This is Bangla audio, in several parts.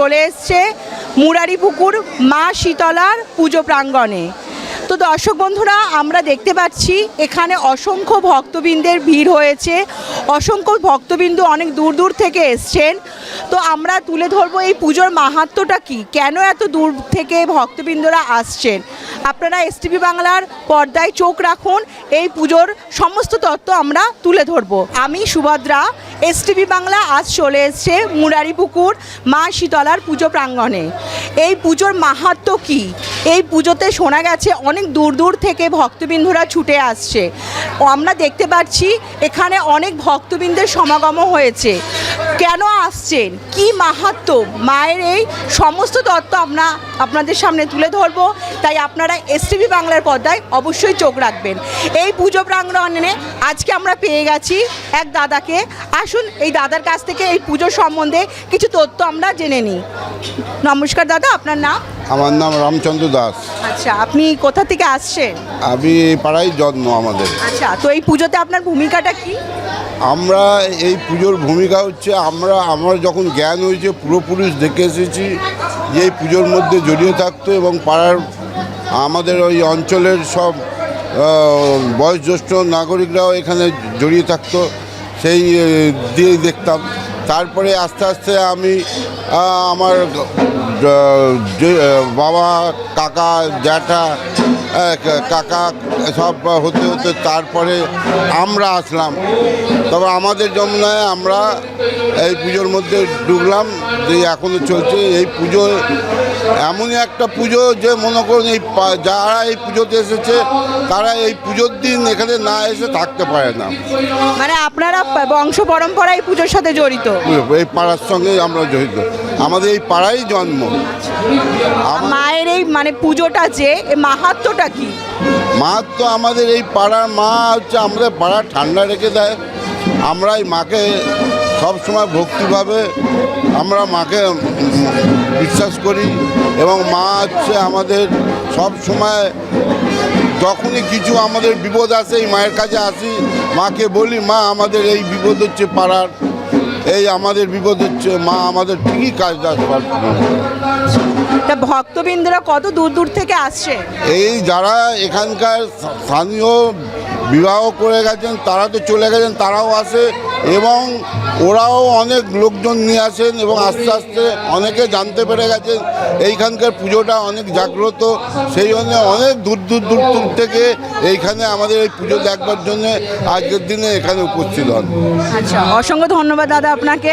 চলে এসছে মুরারিপুকুর মা শীতলার পুজো প্রাঙ্গণে। তো দর্শক বন্ধুরা, আমরা দেখতে পাচ্ছি এখানে অসংখ্য ভক্তবৃন্দের ভিড় হয়েছে। অসংখ্য ভক্তবিন্দু অনেক দূর দূর থেকে এসছেন। তো আমরা তুলে ধরবো এই পুজোর মাহাত্ম্যটা কি? কেন এত দূর থেকে ভক্তবৃন্দরা আসছেন? আপনারা এসটিভি বাংলার পর্দায় চোখ রাখুন, এই পুজোর সমস্ত তত্ত্ব আমরা তুলে ধরবো। আমি সুভদ্রা এসটিভি বাংলা আজ চলে এসছে মুরারিপুকুর মা শীতলার পুজো প্রাঙ্গণে। এই পুজোর মাহাত্ম্য কি? এই পুজোতে শোনা গেছে অনেক দূর দূর থেকে ভক্তবৃন্দরা ছুটে আসছে। আমরা দেখতে পাচ্ছি এখানে অনেক ভক্তবৃন্দের সমাগম হয়েছে। কেন আসছেন? কি মাহাত্ম? মায়ের এই সমস্ত তত্ত্ব আমরা আপনাদের সামনে তুলে ধরব। তাই আপনারা এসটিভি বাংলার পর্দায় অবশ্যই চোখ রাখবেন। এই পুজো প্রাঙ্গণে আজকে আমরা পেয়ে গেছি এক দাদাকে। আসুন, এই দাদার কাছ থেকে এই পুজো সম্বন্ধে কিছু তথ্য আমরা জেনে নিই। নমস্কার দাদা, আপনার নাম? আমার নাম রামচন্দ্র দাস। আচ্ছা আপনি কোথা থেকে আসছেন? আমি এই পাড়ায় জন্ম আমাদের। আচ্ছা তো এই পুজোতে আপনার ভূমিকাটা কি? আমরা এই পুজোর ভূমিকা হচ্ছে আমরা আমার যখন জ্ঞান হয়েছে পূর্বপুরুষ দেখে এসেছি যে এই পুজোর মধ্যে জড়িয়ে থাকতো এবং পাড়ার আমাদের ওই অঞ্চলের সব বয়োজ্যেষ্ঠ নাগরিকরাও এখানে জড়িয়ে থাকতো সেই দিয়েই দেখতাম। তারপরে আস্তে আস্তে আমি আমার বাবা, কাকা, জ্যাঠা কাকা, সব হতে হতে তারপরে আমরা আসলাম। তবে আমাদের জমনায় আমরা এই পুজোর মধ্যে ঢুকলাম যে এখনও চলছে। এই পুজো এমনই একটা পুজো যে মনে করুন এই যারা এই পুজোতে এসেছে তারা এই পুজোর দিন এখানে না এসে থাকতে পারে না। মানে আপনারা বংশ পরম্পরা এই পুজোর সাথে জড়িত? এই পাড়ার সঙ্গে আমরা জড়িত। আমাদের এই পাড়াই জন্ম। মায়ের এই মানে পুজোটা যে এ মাহাত্ম্যটা কি? মা তো আমাদের এই পাড়ার মা হচ্ছে আমাদের পাড়া ঠান্ডা রেখে দেয়। আমরা এই মাকে সব সময় ভক্তিভাবে আমরা মাকে বিশ্বাস করি এবং মা হচ্ছে আমাদের সব সময় যখনই কিছু আমাদের বিপদ আসে এই মায়ের কাছে আসি মাকে বলি মা আমাদের এই বিপদ হচ্ছে পাড়ার এই আমাদের বিপদ হচ্ছে মা আমাদের ঠিকই কাজ দাস তা ভক্তবৃন্দরা কত দূর দূর থেকে আসছে? এই যারা এখানকার স্থানীয় বিবাহ করে গেছেন তারা তো চলে গেছেন তারাও আসে। এবং ওরাও অনেক লোকজন নিয়ে আসেন এবং আস্তে আস্তে অনেকে জানতে পেরে গেছেন এইখানকার পুজোটা অনেক জাগ্রত। সেই জন্য অনেক দূর দূর দূর দূর থেকে এইখানে আমাদের এই পুজো দেখবার জন্য আজকের দিনে এখানে উপস্থিত হন। আচ্ছা অসংখ্য ধন্যবাদ দাদা আপনাকে।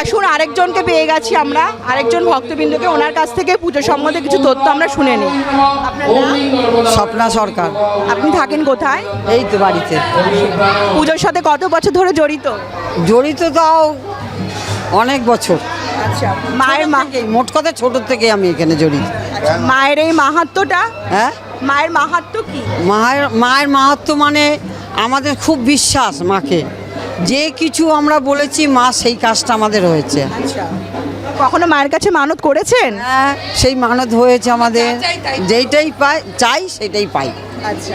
আসুন আরেকজনকে পেয়ে গেছি আমরা। আরেকজন ভক্তবৃন্দকে ওনার কাছ থেকে পুজো সম্বন্ধে কিছু তথ্য আমরা শুনে নিই। স্বপ্না সরকার। আপনি থাকেন কোথায়? এই তো বাড়িতে। পুজোর সাথে কত বছর ধরে জড়িত? জড়িত? জড়িত তাও অনেক বছর। আচ্ছা মায়ের মা এই মোট কথা ছোট থেকে আমি এখানে জড়িত। আচ্ছা, মায়ের এই মাহাত্ম্যটা হ্যাঁ? মায়ের মাহাত্ম্য কি? মায়ের মায়ের মাহাত্ম মানে আমাদের খুব বিশ্বাস মাকে। যে কিছু আমরা বলেছি মা সেই কাজটা আমাদের হয়েছে। আচ্ছা। কখনো মায়ের কাছে মানত করেছেন? হ্যাঁ সেই মানত হয়েছে আমাদের। যেইটাই পাই চাই সেটাই পাই।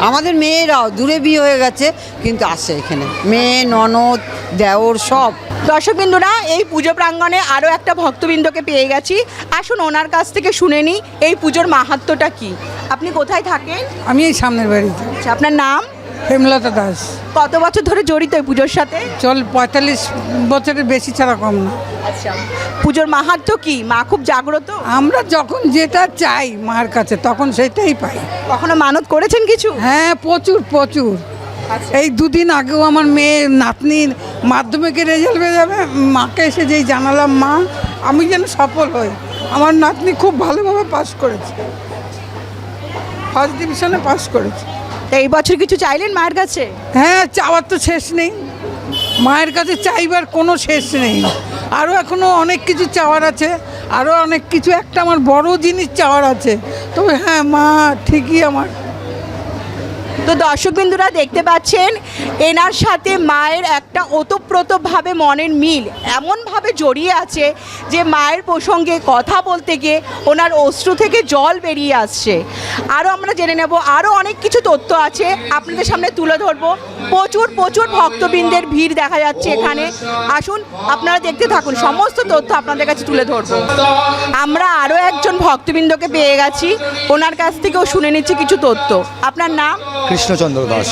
আমাদের মেয়েরাও দূরে বিয়ে হয়ে গেছে কিন্তু আসে এখানে। মেয়ে ননদ দেওর সব। দর্শকবিন্দুরা এই পুজো প্রাঙ্গণে আরও একটা ভক্তবৃন্দকে পেয়ে গেছি। আসুন ওনার কাছ থেকে শুনে নিই এই পুজোর মাহাত্মটা কি? আপনি কোথায় থাকেন? আমি এই সামনের বাড়িতে। আচ্ছা আপনার নাম? হেমলতা দাস। কত বছর ধরে জড়িত এই পুজোর সাথে? চল পঁয়তাল্লিশ বছরের বেশি ছাড়া কম না। আচ্ছা। পুজোর মাহাত্ম্য কি? মা খুব জাগ্রত? আমরা যখন যেটা চাই মার কাছে তখন সেটাই পাই। কখনো মানত করেছেন কিছু? হ্যাঁ প্রচুর প্রচুর। এই দুদিন আগেও আমার মেয়ে নাতনির মাধ্যমিকের রেজাল্ট বেরিয়ে যাবে। মাকে এসে যেই জানালাম মা আমি যেন সফল হই। আমার নাতনি খুব ভালোভাবে পাস করেছে। ফার্স্ট ডিভিশনে পাস করেছে। তা এই বছর কিছু চাইলেন মায়ের কাছে? হ্যাঁ চাওয়ার তো শেষ নেই। মায়ের কাছে চাইবার কোনো শেষ নেই। আরও এখনও অনেক কিছু চাওয়ার আছে, আরও অনেক কিছু, একটা আমার বড় জিনিস চাওয়ার আছে। তবে হ্যাঁ মা ঠিকই আমার। তো দর্শকবিন্দুরা দেখতে পাচ্ছেন, এনার সাথে মায়ের একটা ওতপ্রোতভাবে মনের মিল, এমনভাবে জড়িয়ে আছে যে মায়ের প্রসঙ্গে কথা বলতে গিয়ে ওনার অশ্রু থেকে জল বেরিয়ে আসছে। আরও আমরা জেনে নেব আরও অনেক কিছু তথ্য আছে, আপনাদের সামনে তুলে ধরবো। প্রচুর প্রচুর ভক্তবৃন্দের ভিড় দেখা যাচ্ছে এখানে। আসুন, আপনারা দেখতে থাকুন, সমস্ত তথ্য আপনাদের কাছে তুলে ধরবো। আমরা আরও একজন ভক্তবৃন্দকে পেয়ে গেছি, ওনার কাছ থেকেও শুনে নিচ্ছি কিছু তথ্য। আপনার নাম? কৃষ্ণচন্দ্র দাস।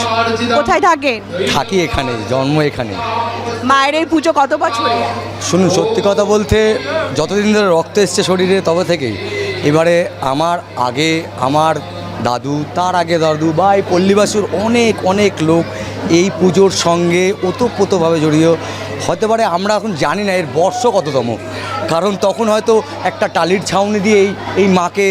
কোথায় থাকেন? থাকি এখানে জন্ম এখানে। মায়ের এই পুজো কত বছরে? শুনুন সত্যি কথা বলতে যতদিন ধরে রক্ত এসছে শরীরে তবে থেকেই। এবারে আমার আগে আমার দাদু তার আগে দাদু বা এই পল্লীবাসীর অনেক অনেক লোক এই পুজোর সঙ্গে ওতপ্রোতভাবে জড়িয়ে হতে পারে আমরা এখন জানি না এর বর্ষ কততম। কারণ তখন হয়তো একটা টালির ছাউনি দিয়ে এই এই মাকে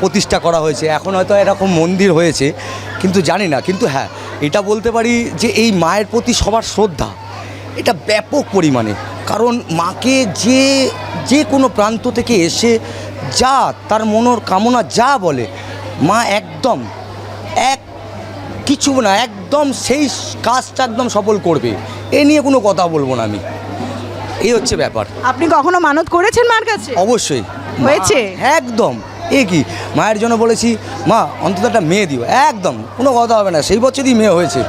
প্রতিষ্ঠা করা হয়েছে। এখন হয়তো এরকম মন্দির হয়েছে কিন্তু জানি না। কিন্তু হ্যাঁ এটা বলতে পারি যে এই মায়ের প্রতি সবার শ্রদ্ধা এটা ব্যাপক পরিমাণে। কারণ মাকে যে যে কোনো প্রান্ত থেকে এসে যা তার মনের কামনা যা বলে মা একদম এক কিছু না একদম সেই কাজটা একদম সফল করবে। এ নিয়ে কোনো কথা বলব না আমি। এই হচ্ছে ব্যাপার। আপনি কখনো মানত করেছেন মার কাছে? অবশ্যই। হয়েছে? একদম। এ কি? মায়ের জন্য বলেছি, মা, অন্তত একটা মেয়ে দিও। একদম, কোনো কথা হবে না, সেই বছরই মেয়ে হয়েছে।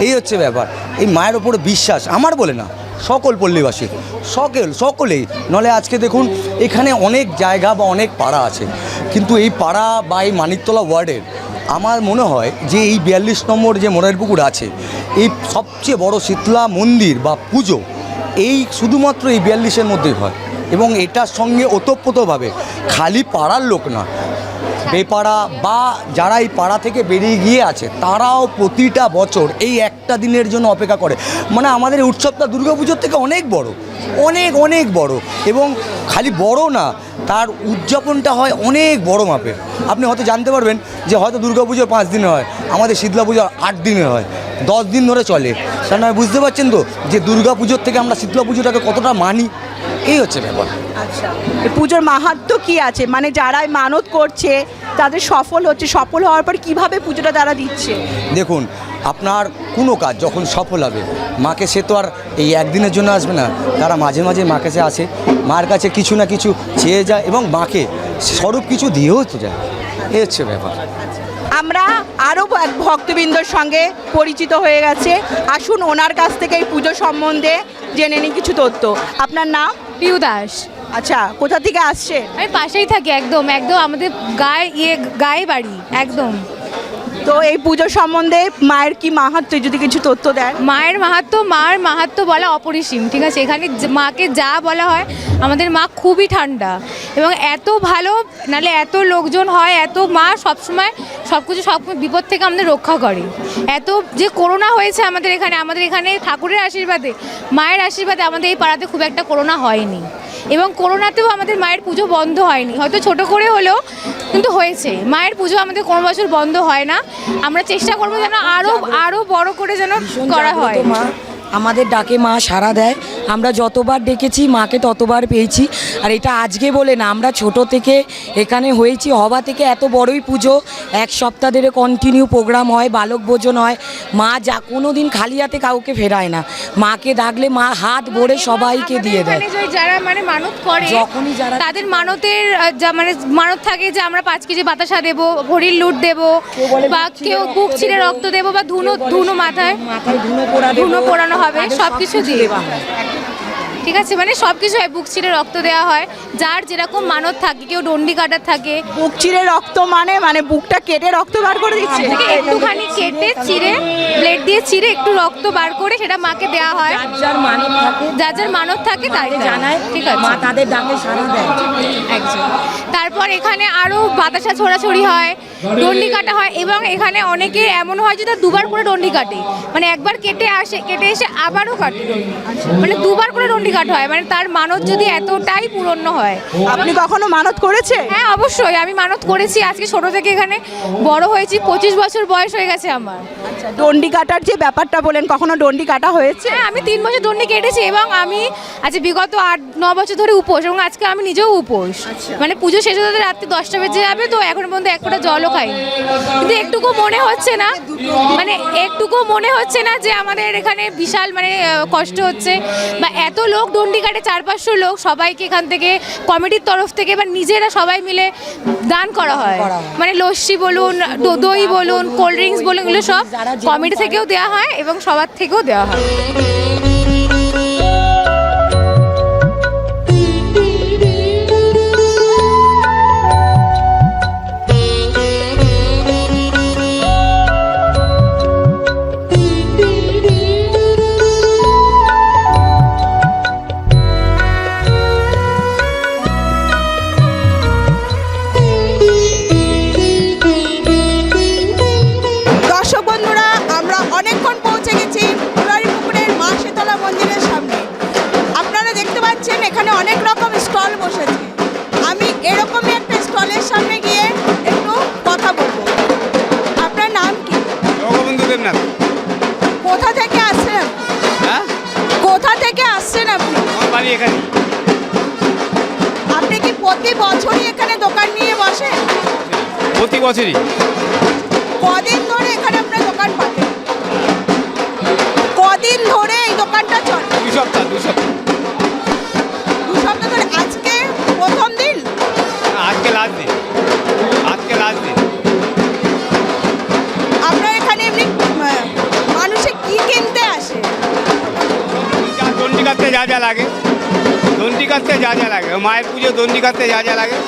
এই হচ্ছে ব্যাপার। এই মায়ের ওপরে বিশ্বাস, আমার বলে না, সকল পল্লীবাসী সকল, সকলেই। নলে আজকে দেখুন, এখানে অনেক জায়গা বা অনেক পাড়া আছে। কিন্তু এই পাড়া বা এই মানিকতলা ওয়ার্ডের, আমার মনে হয় যে এই বিয়াল্লিশ নম্বর যে মোড়ের পুকুর আছে, এই সবচেয়ে বড় শীতলা মন্দির বা পুজো, এই শুধুমাত্র এই বিয়াল্লিশের মধ্যেই হয়। এবং এটার সঙ্গে ওতপ্রোতভাবে, খালি পাড়ার লোক না বেপাড়া বা যারা এই পাড়া থেকে বেরিয়ে গিয়ে আছে, তারাও প্রতিটা বছর এই একটা দিনের জন্য অপেক্ষা করে। মানে আমাদের উৎসবটা দুর্গাপুজোর থেকে অনেক বড়, অনেক অনেক বড় এবং খালি বড় না, তার উদযাপনটা হয় অনেক বড় মাপের। আপনি হয়তো জানতে পারবেন যে হয়তো দুর্গাপুজো পাঁচ দিনে হয়, আমাদের শীতলা পুজো আট দিনে হয়, দশ দিন ধরে চলে। নয় বুঝতে পারছেন তো যে দুর্গা পুজোর থেকে আমরা শীতলা পুজোটাকে কতটা মানি? এই হচ্ছে ব্যাপার। আচ্ছা পুজোর মাহাত্ম কি আছে? মানে যারা মানত করছে তাদের সফল হচ্ছে সফল হওয়ার পর কীভাবে পুজোটা তারা দিচ্ছে? দেখুন আপনার কোনো কাজ যখন সফল হবে মাকে সে তো আর এই একদিনের জন্য আসবে না। তারা মাঝে মাঝে মার কাছে আসে মার কাছে কিছু না কিছু চেয়ে যায় এবং মাকে স্বরূপ কিছু দিয়েও তো যায়। এই হচ্ছে ব্যাপার। আমরা আরও এক ভক্তবৃন্দর সঙ্গে পরিচিত হয়ে গেছে। আসুন ওনার কাছ থেকে এই পুজো সম্বন্ধে জেনে নিই কিছু তথ্য। আপনার নাম? পিউ দাস আচ্ছা কোথা থেকে আসছে আমি পাশেই থাকি একদম একদম আমাদের গায়ে ইয়ে গায়ে বাড়ি একদম। তো এই পুজো সম্বন্ধে মায়ের কি মাহাত্ম? যদি কিছু তথ্য দেন। মায়ের মাহাত্ম, মার মাহাত্ম বলা অপরিসীম, ঠিক আছে? এখানে মাকে যা বলা হয়, আমাদের মা খুবই ঠান্ডা এবং এত ভালো নালে এত লোকজন হয়, এত মা সবসময় সব কিছু সব বিপদ থেকে আমাদের রক্ষা করে। এত যে করোনা হয়েছে আমাদের এখানে আমাদের এখানে ঠাকুরের আশীর্বাদে, মায়ের আশীর্বাদে আমাদের এই পাড়াতে খুব একটা করোনা হয়নি। এবং করোনাতেও আমাদের মায়ের পুজো বন্ধ হয়নি। হয়তো ছোট করে হলেও কিন্তু হয়েছে। মায়ের পুজো আমাদের কোনো বছর বন্ধ হয় না। আমরা চেষ্টা করব যেন আরও আরও বড় করে যেন করা হয়। আমাদের ডাকে মা সাড়া দেয়। আমরা যতবার ডেকেছি মাকে ততবার পেয়েছি। আর এটা আজকে বলে না আমরা ছোট থেকে এখানে হয়েছি। হওয়া থেকে এত বড়ই পুজো। এক সপ্তাহ ধরে কন্টিনিউ প্রোগ্রাম হয় বালক ভোজন হয়। মা যা কোনো দিন খালি হাতে কাউকে ফেরায় না। মাকে ডাকলে মা হাত ভরে সবাইকে দিয়ে দেয়। যারা মানে মানত করে যখনই যারা- তাদের মানতের যা মানে মানত থাকে যে আমরা পাঁচ কেজি বাতাসা দেবো ভরির লুট দেবো বা কেউ বুক ছিঁড়ে রক্ত দেবো বা ধুনো ধুনো মাথায় মাথায় ধুনো পোড়া ধুনো পোড়ানো হবে সব কিছু দিয়ে। ঠিক আছে? মানে সব কিছু হয়। বুক ছিঁড়ে রক্ত দেওয়া হয়। যার যেরকম মানত থাকে কেউ ডন্ডি কাটার থাকে। বুক চিরে রক্ত মানে মানে বুকটা কেটে রক্ত বার করে দিচ্ছে? থেকে একটুখানি কেটে চিড়ে ব্লেড দিয়ে চিড়ে একটু রক্ত বার করে সেটা মাকে দেওয়া হয়। যার যার মানত থাকে যার যার মানত থাকে তাই জানায় ঠিক আছে। মা তাদের ডাকে সাড়া দেয়। একজন তারপর এখানে আরও বাতাসা ছোড়াছড়ি হয় ডন্ডি কাটা হয় এবং এখানে অনেকে এমন হয় যে তারা দুবার করে ডন্ডি কাটে। মানে একবার কেটে আসে কেটে এসে আবারও কাটে মানে দুবার করে ডন্ডি কাঠ হয় মানে তার মানত যদি এতটাই পূরণ হয়। আপনি কখনো মানত করেছে? হ্যাঁ অবশ্যই আমি মানত করেছি আজকে ছোট থেকে এখানে বড় হয়েছি পঁচিশ বছর বয়স হয়ে গেছে আমার। আচ্ছা ডন্ডি কাটার যে ব্যাপারটা বলেন কখনো ডন্ডি কাটা হয়েছে? হ্যাঁ আমি তিন বছর দণ্ডি কেটেছি এবং আমি আজ বিগত আট ন বছর ধরে উপোস এবং আজকে আমি নিজেও উপোস। মানে পুজো শেষ হতে হতে রাত্রি দশটা বেজে যাবে তো এখন পর্যন্ত এক ফোঁটা জলও খাইনি। কিন্তু একটুকু মনে হচ্ছে না মানে একটুকু মনে হচ্ছে না যে আমাদের এখানে বিশাল মানে কষ্ট হচ্ছে বা এত লোক কাটে চার পাঁচশো লোক সবাইকে এখান থেকে কমিটির তরফ থেকে বা নিজেরা সবাই মিলে দান করা হয়। মানে লস্যি বলুন দই বলুন কোল্ড ড্রিঙ্কস বলুন এগুলো সব কমিটি থেকেও দেওয়া হয় এবং সবার থেকেও দেওয়া হয়। বছরই কদিন ধরে এখানে আপনার দোকান পাতেন কদিন ধরে এই দোকানটা চলে। দুই সপ্তাহ দু সপ্তাহ। ধরে আজকে প্রথম দিন? আজকে লাস্ট দিন। আজকে লাস্ট দিন। আপনার এখানে এমনি মানুষে কি কিনতে আসে? যা দণ্ডি কাটতে যা যা লাগে। দণ্ডি কাটতে যা যা লাগে। মায়ের পুজো দণ্ডি কাটতে যা যা লাগে।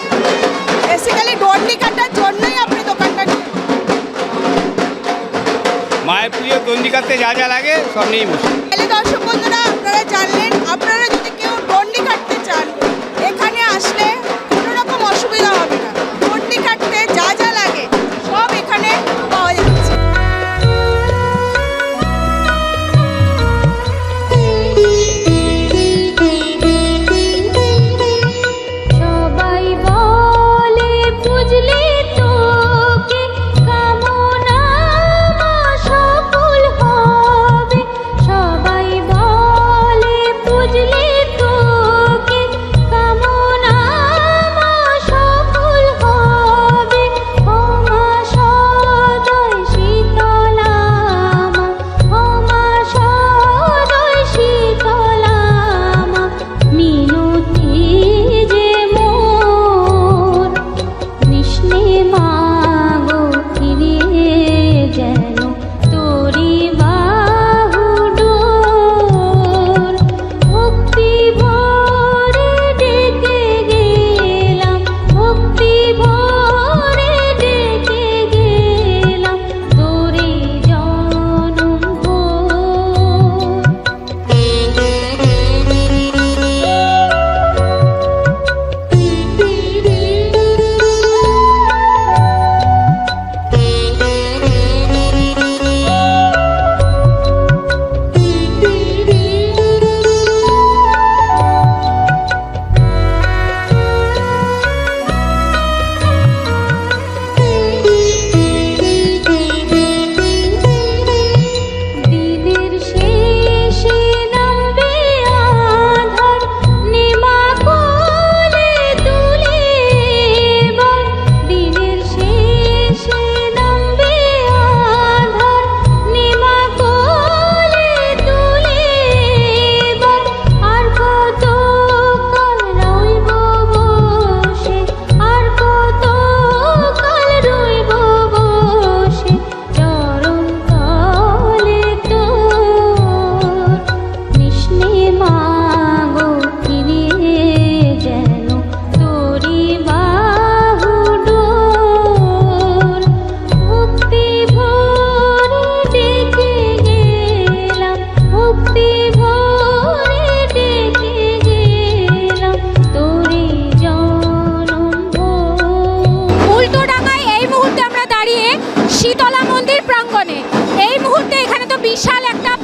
বেসিক্যালি ডন্ডি কাটার জন্যই আপনি দোকানটা মায়ের পুজো দন্ডি কাটতে যা যা লাগে সব নিয়েই বসে তাহলে দর্শক বন্ধুরা আপনারা জানলেন আপনারা যদি কেউ ডন্ডি কাটতে চান এখানে আসলে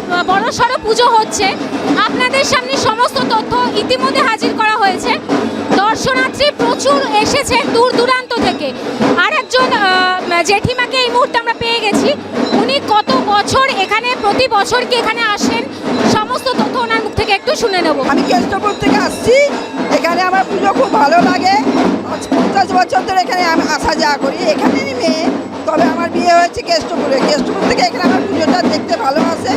বিশাল একটা বড় সড়ো পুজো হচ্ছে। আপনাদের সামনে সমস্ত তথ্য ইতিমধ্যে হাজির করা হয়েছে। দর্শনার্থী প্রচুর এসেছে দূর দূরান্ত থেকে। আর একজন জেঠিমাকে এই মুহূর্তে আমরা পেয়ে গেছি। উনি কত বছর এখানে, প্রতি বছর কি এখানে আসেন? সমস্ত তথ্য ওনার মুখ থেকে একটু শুনে নেব। আমি কেষ্টপুর থেকে আসছি। এখানে আমার পুজো খুব ভালো লাগে। পঞ্চাশ বছর ধরে এখানে আমি আসা যাওয়া করি। এখানেরই মেয়ে। তবে আমার বিয়ে হয়েছে কেষ্টপুরে। কেষ্টপুর থেকে এখানে আমার পুজোটা দেখতে ভালোবাসে।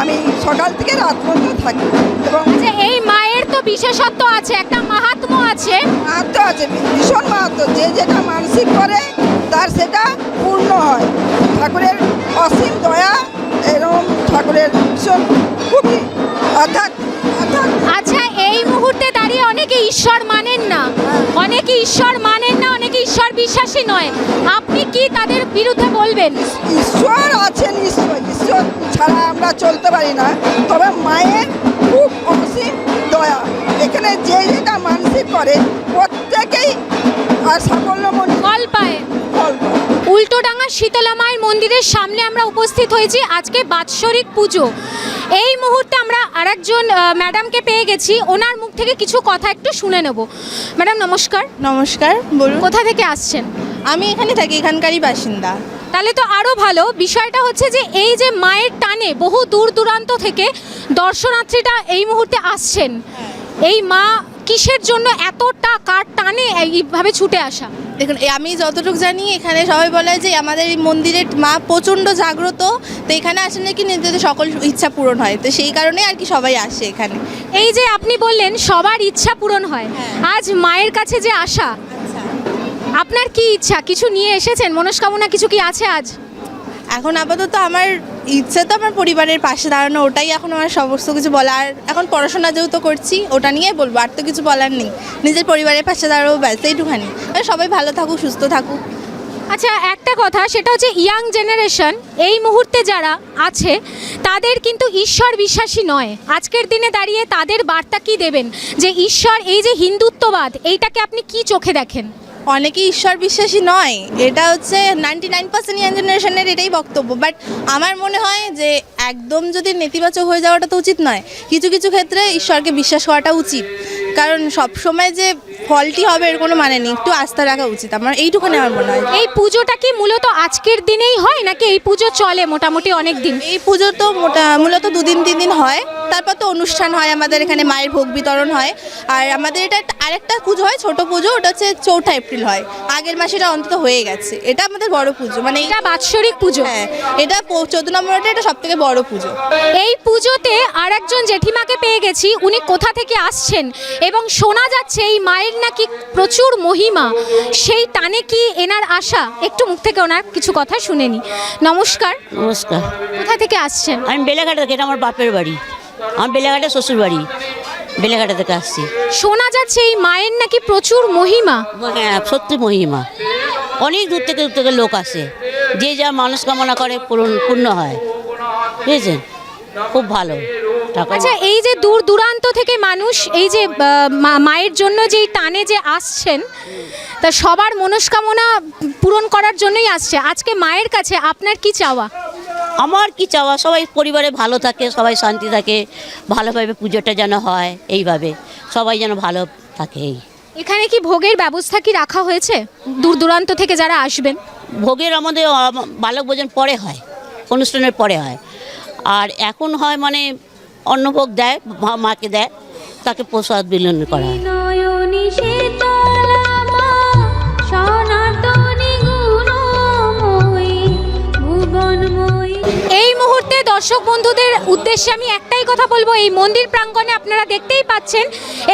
আমি সকাল থেকে রাত পর্যন্ত থাকি। এবং যে এই মায়ের তো বিশেষত্ব আছে একটা মাহাত্ম্য আছে। মাহাত্ম আছে ভীষণ মাহাত্ম যে যেটা মানসিক করে তার সেটা পূর্ণ হয়। ঠাকুরের অসীম দয়া এরকম ঠাকুরের ভীষণ খুবই অর্থাৎ আচ্ছা এই মুহূর্তে দাঁড়িয়ে অনেকে ঈশ্বর মানেন না। অনেকে ঈশ্বর মানেন বিশ্বাসী নয়। আপনি কি তাদের বিরুদ্ধে বলবেন? ঈশ্বর আছেন ঈশ্বর ঈশ্বর ছাড়া আমরা চলতে পারি না। তবে মায়ের খুব অসীম দয়া। এখানে যে যেটা মানসিক করে প্রত্যেকেই আর সাফল্য মনে ফল পায়। ফল পায়। উল্টোডাঙ্গা শীতলা মায়ের মন্দিরের সামনে আমরা উপস্থিত হয়েছি। আজকে বাৎসরিক পুজো। এই মুহূর্তে আমরা আরেকজন ম্যাডামকে পেয়ে গেছি। ওনার মুখ থেকে কিছু কথা একটু শুনে নেব। ম্যাডাম নমস্কার। নমস্কার বলুন। কোথা থেকে আসছেন? আমি এখানে থাকি এখানকারই বাসিন্দা। তাহলে তো আরও ভালো। বিষয়টা হচ্ছে যে এই যে মায়ের টানে বহু দূর দূরান্ত থেকে দর্শনার্থীরা এই মুহূর্তে আসছেন। এই মা কিসের জন্য এতটা কার টানে এইভাবে ছুটে আসা? দেখুন আমি যতটুকু জানি এখানে সবাই বলে যে আমাদের এই মন্দিরের মা প্রচণ্ড জাগ্রত তো এখানে আসলে নাকি নিজেদের সকল ইচ্ছা পূরণ হয়। তো সেই কারণে আর কি সবাই আসে এখানে। এই যে আপনি বললেন সবার ইচ্ছা পূরণ হয়। আজ মায়ের কাছে যে আসা আপনার কি ইচ্ছা? কিছু নিয়ে এসেছেন? মনস্কামনা কিছু কি আছে আজ? এখন আপাতত আমার ইচ্ছে তো আমার পরিবারের পাশে দাঁড়ানো, ওটাই এখন আমার সমস্ত কিছু বলার। এখন পড়াশোনা যেহেতু করছি, ওটা নিয়ে বলব, আর তো কিছু বলার নেই। নিজের পরিবারের পাশে দাঁড়াবো, ব্যাস, এইটুখানি। সবাই ভালো থাকুক, সুস্থ থাকুক। আচ্ছা একটা কথা, সেটা হচ্ছে ইয়াং জেনারেশন, এই মুহূর্তে যারা আছে, তাদের কিন্তু ঈশ্বর বিশ্বাসী নয়। আজকের দিনে দাঁড়িয়ে তাদের বার্তা কি দেবেন? যে ঈশ্বর, এই যে হিন্দুত্ববাদ, এইটাকে আপনি কি চোখে দেখেন? অনেকেই ঈশ্বর বিশ্বাসী নয়। এটা হচ্ছে নাইনটি নাইন পার্সেন্ট ইয়াং জেনারেশনের এটাই বক্তব্য। বাট আমার মনে হয় যে একদম যদি নেতিবাচক হয়ে যাওয়াটা তো উচিত নয়। কিছু কিছু ক্ষেত্রে ঈশ্বরকে বিশ্বাস করাটা উচিত। কারণ সব সময় যে ফলটি হবে এর কোনো মানে নেই। একটু আস্থা রাখা উচিত। আমার এইটুখানি আমার মনে হয়। এই পুজোটা কি মূলত আজকের দিনেই হয় নাকি এই পুজো চলে মোটামুটি অনেক দিন এই পুজো তো মোটা মূলত দুদিন তিন দিন হয়। তারপর তো অনুষ্ঠান হয় আমাদের এখানে মায়ের ভোগ বিতরণ হয়। আর আমাদের এটা একটা- আরেকটা পুজো হয় ছোট পুজো ওটা হচ্ছে চৌঠা এপ্রিল হয়। আগের মাসে এটা অন্তত হয়ে গেছে। এটা আমাদের বড় পুজো মানে এটা বাৎসরিক পুজো। হ্যাঁ এটা চোদ্দ নম্বরটা এটা সব থেকে বড় পুজো। এই পুজোতে আর একজন জেঠিমাকে পেয়ে গেছি উনি কোথা থেকে আসছেন এবং শোনা যাচ্ছে এই মায়ের নাকি প্রচুর মহিমা। সেই টানে কি এনার আশা? একটু মুখ থেকে ওনার কিছু কথা শুনেনি নমস্কার। নমস্কার। কোথা থেকে আসছেন? আমি বেলেঘাটা থেকে এটা আমার বাপের বাড়ি। আমার বেলেঘাটে শ্বশুর বাড়ি বেলেঘাটা থেকে আসছি। শোনা যাচ্ছে এই মায়ের নাকি প্রচুর মহিমা। হ্যাঁ সত্যি মহিমা। অনেক দূর থেকে দূর থেকে লোক আসে। যে যা মানুষ কামনা করে পূরণ পূর্ণ হয়। বুঝেছেন? খুব ভালো। আচ্ছা এই যে দূর দূরান্ত থেকে মানুষ এই যে মায়ের জন্য যেই টানে যে আসছেন তা সবার মনস্কামনা পূরণ করার জন্যই আসছে। আজকে মায়ের কাছে আপনার কি চাওয়া? আমার কি চাওয়া? সবাই পরিবারে ভালো থাকে সবাই শান্তি থাকে ভালোভাবে পুজোটা যেন হয় এইভাবে। সবাই যেন ভালো থাকে। এই এখানে কি ভোগের ব্যবস্থা কি রাখা হয়েছে? দূর দূরান্ত থেকে যারা আসবেন? ভোগের আমাদের বালক ভোজন পরে হয় অনুষ্ঠানের পরে হয়। আর এখন হয় মানে অন্নভোগ দেয় মাকে দেয় তাকে প্রসাদ বিলন করা হয়। সনাতনী গুণময়ী ভুবনময়ী এই মুহূর্তে দর্শক বন্ধুদের উদ্দেশ্যে আমি একটাই কথা বলব, এই মন্দির প্রাঙ্গণে আপনারা দেখতেই পাচ্ছেন,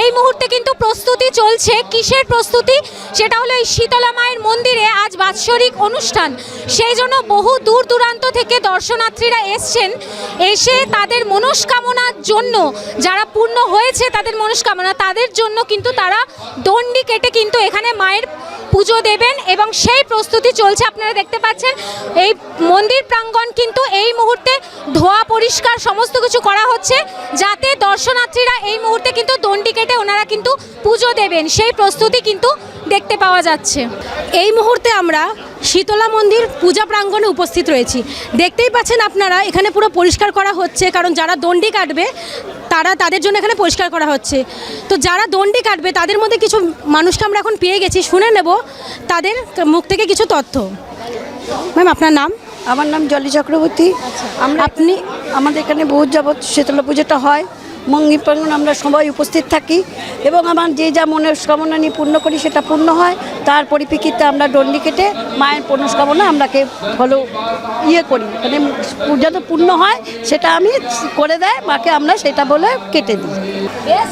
এই মুহূর্তে কিন্তু প্রস্তুতি চলছে। কিসের প্রস্তুতি? সেটা হলো এই শীতলা মায়ের মন্দিরে আজ বাৎসরিক অনুষ্ঠান। সেই জন্য বহু দূর দূরান্ত থেকে দর্শনার্থীরা এসছেন। এসে তাদের মনস্কামনার জন্য, যারা পূর্ণ হয়েছে তাদের মনস্কামনা, তাদের জন্য কিন্তু তারা দণ্ডি কেটে কিন্তু এখানে মায়ের পুজো দেবেন এবং সেই প্রস্তুতি চলছে। আপনারা দেখতে পাচ্ছেন, এই মন্দির প্রাঙ্গণ কিন্তু এই মুহূর্তে ধোয়া পরিষ্কার সমস্ত কিছু করা হচ্ছে, যাতে দর্শনার্থীরা এই মুহূর্তে কিন্তু দণ্ডি কেটে ওনারা কিন্তু পুজো দেবেন। সেই প্রস্তুতি কিন্তু দেখতে পাওয়া যাচ্ছে। এই মুহূর্তে আমরা শীতলা মন্দির পূজা প্রাঙ্গণে উপস্থিত রয়েছি। দেখতেই পাচ্ছেন আপনারা এখানে পুরো পরিষ্কার করা হচ্ছে কারণ যারা দণ্ডি কাটবে তারা তাদের জন্য এখানে পরিষ্কার করা হচ্ছে। তো যারা দণ্ডি কাটবে তাদের মধ্যে কিছু মানুষকে আমরা এখন পেয়ে গেছি শুনে নেব তাদের মুখ থেকে কিছু তথ্য। ম্যাম আপনার নাম? আমার নাম জলি চক্রবর্তী। আমরা আপনি আমাদের এখানে বহু যাবৎ শীতলা পুজোটা হয়। মঙ্গি প্রাঙ্গণ আমরা সবাই উপস্থিত থাকি এবং আমার যে যা মনের কামনা নিয়ে পূর্ণ করি সেটা পূর্ণ হয়। তার পরিপ্রেক্ষিতে আমরা দণ্ডি কেটে মায়ের মনস্কামনা আমরাকে ফলো ইয়ে করি। মানে পূজা তো পূর্ণ হয় সেটা আমি করে দেয়, মাকে আমরা সেটা বলে কেটে দিই।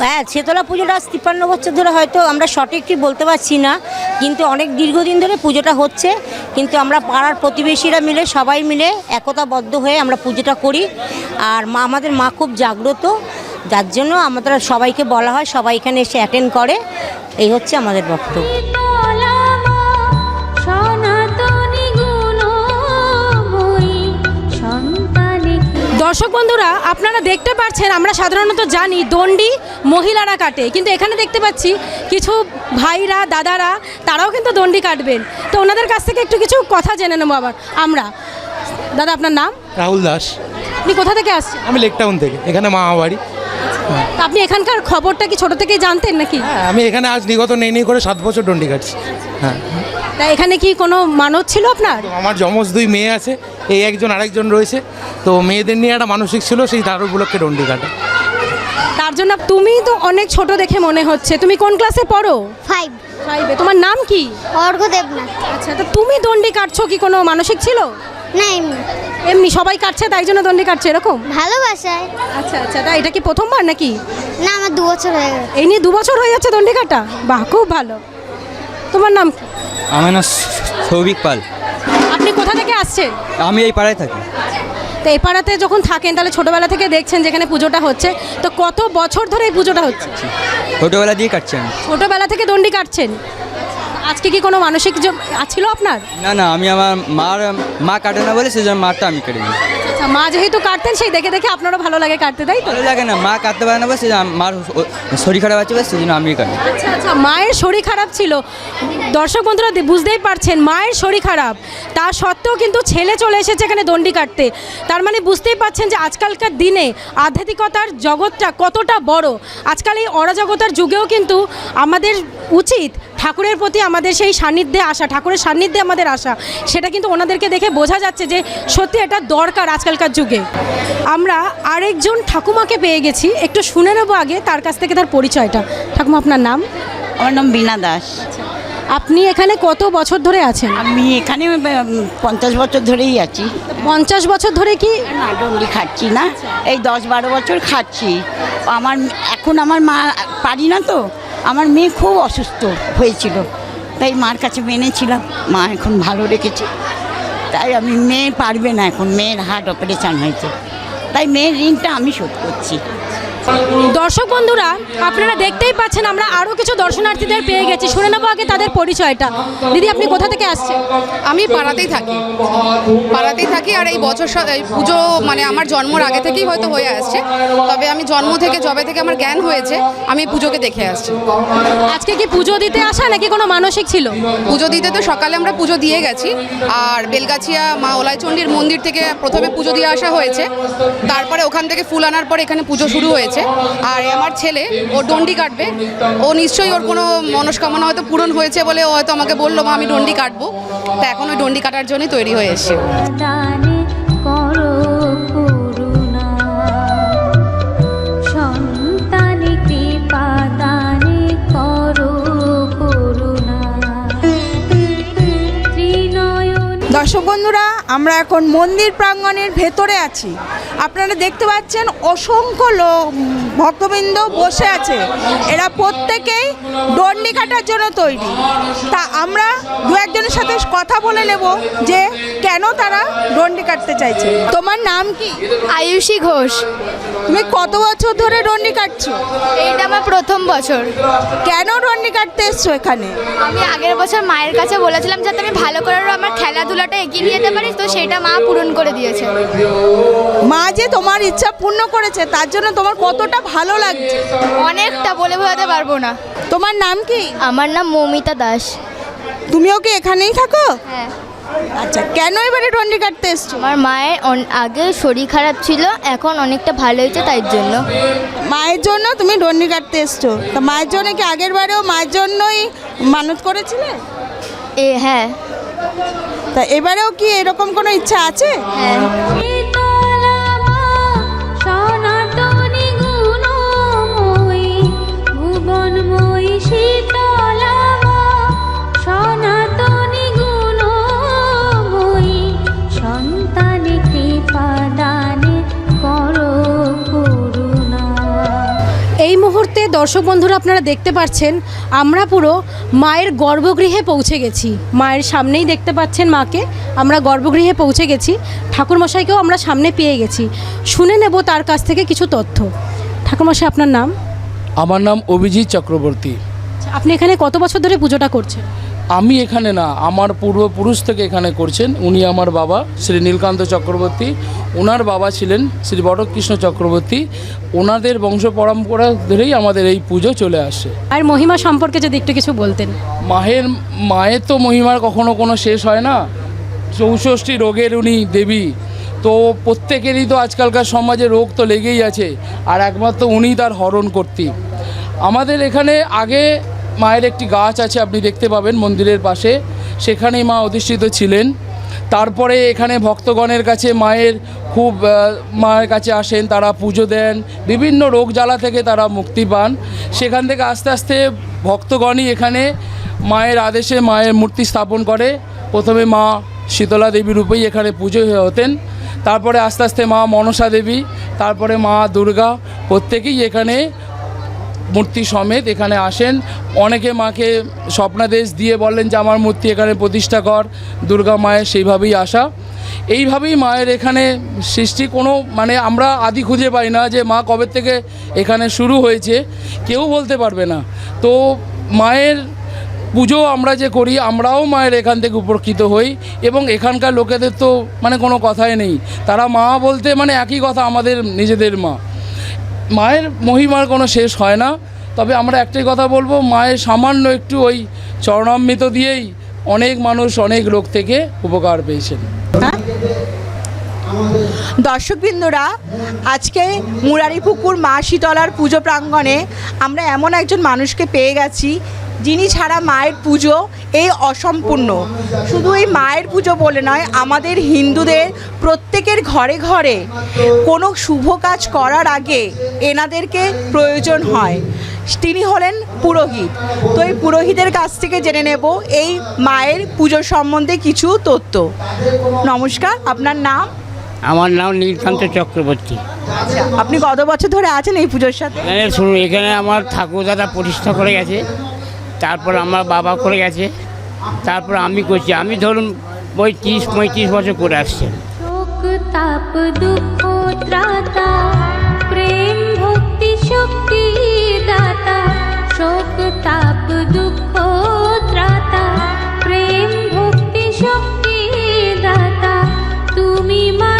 হ্যাঁ শীতলা পুজোটা তিপ্পান্ন বছর ধরে হয়তো আমরা সঠিক ঠিক বলতে পারছি না, কিন্তু অনেক দীর্ঘদিন ধরে পুজোটা হচ্ছে। কিন্তু আমরা পাড়ার প্রতিবেশীরা মিলে, সবাই মিলে একতাবদ্ধ হয়ে আমরা পুজোটা করি। আর মা, আমাদের মা খুব জাগ্রত। যার জন্য আমাদের সবাইকে বলা হয় সবাই এখানে এসে অ্যাটেন্ড করে। এই হচ্ছে আমাদের বক্তব্য। দর্শক বন্ধুরা আপনারা দেখতে পাচ্ছেন আমরা সাধারণত জানি দণ্ডি মহিলারা কাটে কিন্তু এখানে দেখতে পাচ্ছি কিছু ভাইরা দাদারা তারাও কিন্তু দণ্ডি কাটবেন। তো ওনাদের কাছ থেকে একটু কিছু কথা জেনে নেব আবার আমরা। দাদা আপনার নাম? রাহুল দাস। আপনি কোথা থেকে আসছেন? আমি লেক টাউন থেকে এখানে মামা বাড়ি তা আপনি এখানকার খবরটা কি ছোট থেকেই জানতেন নাকি? হ্যাঁ আমি এখানে আজ নিগত নেই নেই করে সাত বছর ডন্ডি কাটছি। হ্যাঁ। তা এখানে কি কোনো মানত ছিল আপনার? আমার যমজ দুই মেয়ে আছে এই একজন আরেকজন রয়েছে। তো মেয়েদের নিয়ে একটা মানসিক ছিল সেই তার উপলক্ষে ডন্ডি কাটে। তার জন্য তুমি তো অনেক ছোট দেখে মনে হচ্ছে। তুমি কোন ক্লাসে পড়ো? ফাইভ ফাইভে তোমার নাম কি? অর্ঘ দেবনাথ আচ্ছা তো তুমি দণ্ডি কাটছো কি কোনো মানসিক ছিল? না এমনি এমনি সবাই কাটছে তাই জন্য দণ্ডি কাটছে এরকম? ভালোবাসায়। আচ্ছা আচ্ছা। তা এটা কি প্রথমবার নাকি? না আমার দু বছর হয়ে গেছে। এই নিয়ে দু বছর হয়ে যাচ্ছে দণ্ডি কাটা? বাহ খুব ভালো। তোমার নাম কি? আমার নাম সৌভিক পাল। আপনি কোথা থেকে আসছেন? আমি এই পাড়ায় থাকি। তো এই পাড়াতে যখন থাকেন তাহলে ছোটবেলা থেকে দেখছেন যেখানে পুজোটা হচ্ছে। তো কত বছর ধরে এই পুজোটা হচ্ছে? ছোটোবেলা দিয়ে কাটছি আমি। ছোটবেলা থেকে দণ্ডি কাটছেন? আজকে কি কোনো মানসিক ছিল আপনার? না না আমি আমার মার মা কাটে না বলে সেই জন্য মারটা আমি কেটে দিই আচ্ছা মা যেহেতু কাটতেন সেই দেখে দেখে আপনারও ভালো লাগে কাটতে তাই তো? ভালো লাগে না মা কাটতে পারে না বলে সেই মার শরীর খারাপ আছে বলে সেই জন্য আমি কাটি। আচ্ছা আচ্ছা মায়ের শরীর খারাপ ছিল। দর্শক বন্ধুরা বুঝতেই পারছেন মায়ের শরীর খারাপ। তা সত্ত্বেও কিন্তু ছেলে চলে এসেছে এখানে দণ্ডি কাটতে। তার মানে বুঝতেই পারছেন যে আজকালকার দিনে আধ্যাত্মিকতার জগৎটা কতটা বড়। আজকাল এই অরাজকতার যুগেও কিন্তু আমাদের উচিত ঠাকুরের প্রতি আমাদের সেই সান্নিধ্যে আসা ঠাকুরের সান্নিধ্যে আমাদের আসা সেটা কিন্তু ওনাদেরকে দেখে বোঝা যাচ্ছে যে সত্যি এটা দরকার আজকালকার যুগে। আমরা আরেকজন ঠাকুমাকে পেয়ে গেছি একটু শুনে নেব আগে তার কাছ থেকে তার পরিচয়টা। ঠাকুমা আপনার নাম? আমার নাম বীণা দাস। আপনি এখানে কত বছর ধরে আছেন? আমি এখানে পঞ্চাশ বছর ধরেই আছি। পঞ্চাশ বছর ধরে কি? না ডন্ডি খাচ্ছি না। এই দশ বারো বছর খাচ্ছি। আমার এখন আমার মা পারি না তো? আমার মেয়ে খুব অসুস্থ হয়েছিল। তাই মার কাছে মেনেছিলাম। মা এখন ভালো রেখেছে। তাই আমি মেয়ে পারবে না এখন। মেয়ের হার্ট অপারেশান হয়েছে। তাই মেয়ের ঋণটা আমি শোধ করছি। দর্শক বন্ধুরা আপনারা দেখতেই পাচ্ছেন আমরা আরও কিছু দর্শনার্থীদের পেয়ে গেছি। শুনে নেব আগে তাদের পরিচয়টা। দিদি আপনি কোথা থেকে আসছেন? আমি পাড়াতেই থাকি। পাড়াতেই থাকি আর এই বছর পুজো মানে আমার জন্মর আগে থেকেই হয়তো হয়ে আসছে। তবে আমি জন্ম থেকে জবে থেকে আমার জ্ঞান হয়েছে আমি পুজোকে দেখে আসছি। আজকে কি পুজো দিতে আসা নাকি কোনো মানসিক ছিল? পুজো দিতে তো সকালে আমরা পুজো দিয়ে গেছি। আর বেলগাছিয়া মা ওলাইচণ্ডীর মন্দির থেকে প্রথমে পুজো দিয়ে আসা হয়েছে। তারপরে ওখান থেকে ফুল আনার পর এখানে পুজো শুরু হয়েছে। আর আমার ছেলে ও ডন্ডি কাটবে। ও নিশ্চয়ই ওর কোনো মনস্কামনা হয়তো পূরণ হয়েছে বলে ও হয়তো আমাকে বলল মা আমি ডন্ডি কাটবো। তা এখন ওই ডন্ডি কাটার জন্যই তৈরি হয়ে এসেছে। দানে করো করুণা সন্তানে করো করুণা। ত্রিনয়ন দর্শক বন্ধুরা আমরা এখন মন্দির প্রাঙ্গণের ভেতরে আছি। আপনারা দেখতে পাচ্ছেন অসংখ্য লোক ভক্তবৃন্দ বসে আছে। এরা প্রত্যেকেই দণ্ডি কাটার জন্য তৈরি। তা আমরা দু একজনের সাথে কথা বলে নেব যে কেন তারা দণ্ডি কাটতে চাইছে। তোমার নাম কি? আয়ুষী ঘোষ। তুমি কত বছর ধরে দণ্ডি কাটছো? এইটা আমার প্রথম বছর। কেন দণ্ডি কাটতে এসছো এখানে? আমি আগের বছর মায়ের কাছে বলেছিলাম যাতে আমি ভালো করে আমার খেলাধুলাটা এগিয়ে নিয়ে যেতে পারি তো সেটা মা পূরণ করে দিয়েছে। মা যে তোমার ইচ্ছা পূর্ণ করেছে তার জন্য তোমার কতটা ভালো লাগছে? অনেকটা বলে বোঝাতে পারব না। তোমার নাম কি? আমার নাম মৌমিতা দাস। তুমিও কি এখানেই থাকো? হ্যাঁ। আচ্ছা কেন এবারে ডন্ডি কাটতে এসছো? আমার মায়ের অন- আগে শরীর খারাপ ছিল এখন অনেকটা ভালো হয়েছে তাই জন্য। মায়ের জন্য তুমি ডন্ডি কাটতে এসছো। তা মায়ের জন্য কি আগের বারেও মায়ের জন্যই মানত করেছিলে? এ হ্যাঁ। তা এবারেও কি এরকম কোনো ইচ্ছা আছে? হ্যাঁ। সনাতনী গুণময়ী ভুবনময়ী শীতলা দর্শক বন্ধুরা আপনারা দেখতে পাচ্ছেন আমরা পুরো মায়ের গর্ভগৃহে পৌঁছে গেছি। মায়ের সামনেই দেখতে পাচ্ছেন মাকে আমরা গর্ভগৃহে পৌঁছে গেছি। ঠাকুরমশাইকেও আমরা সামনে পেয়ে গেছি। শুনে নেব তার কাছ থেকে কিছু তথ্য। ঠাকুরমশাই আপনার নাম? আমার নাম অভিজিৎ চক্রবর্তী। আপনি এখানে কত বছর ধরে পুজোটা করছেন? আমি এখানে না আমার পূর্বপুরুষ থেকে এখানে করছেন। উনি আমার বাবা শ্রী নীলকান্ত চক্রবর্তী। ওনার বাবা ছিলেন শ্রী বটকৃষ্ণ চক্রবর্তী। ওনাদের বংশ পরম্পরা ধরেই আমাদের এই পুজো চলে আসে। আর মহিমা সম্পর্কে যদি একটু কিছু বলতেন। মায়ের মায়ের তো মহিমার কখনো কোনো শেষ হয় না। চৌষষ্ঠী রোগের উনি দেবী। তো প্রত্যেকেরই তো আজকালকার সমাজে রোগ তো লেগেই আছে। আর একমাত্র উনি তার হরণ করতি আমাদের এখানে আগে মায়ের একটি গাছ আছে আপনি দেখতে পাবেন মন্দিরের পাশে। সেখানেই মা অধিষ্ঠিত ছিলেন। তারপরে এখানে ভক্তগণের কাছে মায়ের খুব মায়ের কাছে আসেন, তারা পুজো দেন, বিভিন্ন রোগ জ্বালা থেকে তারা মুক্তি পান। সেখান থেকে আস্তে আস্তে ভক্তগণই এখানে মায়ের আদেশে মায়ের মূর্তি স্থাপন করে। প্রথমে মা শীতলা দেবী রূপেই এখানে পুজো হয়ে হতেন তারপরে আস্তে আস্তে মা মনসা দেবী, তারপরে মা দুর্গা, প্রত্যেকেই এখানে মূর্তি সমেত এখানে আসেন। অনেকে মাকে স্বপ্নাদেশ দিয়ে বলেন যে, আমার মূর্তি এখানে প্রতিষ্ঠা কর, দুর্গা মায়ের সেইভাবেই আসা। এইভাবেই মায়ের এখানে সৃষ্টি কোনো মানে আমরা আদি খুঁজে পাই না যে মা কবে থেকে এখানে শুরু হয়েছে, কেউ বলতে পারবে না। তো মায়ের পুজো আমরা যে করি, আমরাও মায়ের এখান থেকে উপকৃত হই এবং এখানকার লোকেদের তো মানে কোনো কথাই নেই। তারা মা বলতে মানে একই কথা, আমাদের নিজেদের মা। মায়ের মহিমার কোনো শেষ হয় না। তবে আমরা একটাই কথা বলব, মায়ের সামান্য একটু ওই চরণামৃত দিয়েই অনেক মানুষ, অনেক লোক থেকে উপকার পেয়েছেন। দর্শকবৃন্দরা, আজকে মুরারিপুকুর মা শীতলার পুজো প্রাঙ্গণে আমরা এমন একজন মানুষকে পেয়ে গেছি যিনি ছাড়া মায়ের পুজো এই অসম্পূর্ণ। শুধু এই মায়ের পুজো বলে নয় আমাদের হিন্দুদের প্রত্যেকের ঘরে ঘরে কোনো শুভ কাজ করার আগে এনাদেরকে প্রয়োজন হয়। তিনি হলেন পুরোহিত। তো এই পুরোহিতের কাছ থেকে জেনে নেব এই মায়ের পুজো সম্বন্ধে কিছু তথ্য। নমস্কার আপনার নাম? আমার নাম নীলকান্ত চক্রবর্তী। আচ্ছা আপনি কত বছর ধরে আছেন এই পুজোর সাথে? শুনুন এখানে আমার ঠাকুর দাদা প্রতিষ্ঠা করে গেছে। তারপর আমার বাবা করে গেছে। তারপর আমি করছি। আমি ধরুন ওই ত্রিশ পঁয়ত্রিশ বছর করে আসছে। তাপ, দুঃখ প্রেম, ভক্তি, শক্তি, দাতা তাপ, দুঃখ প্রেম, ভক্তি, শক্তি, দাতা, তুমি মা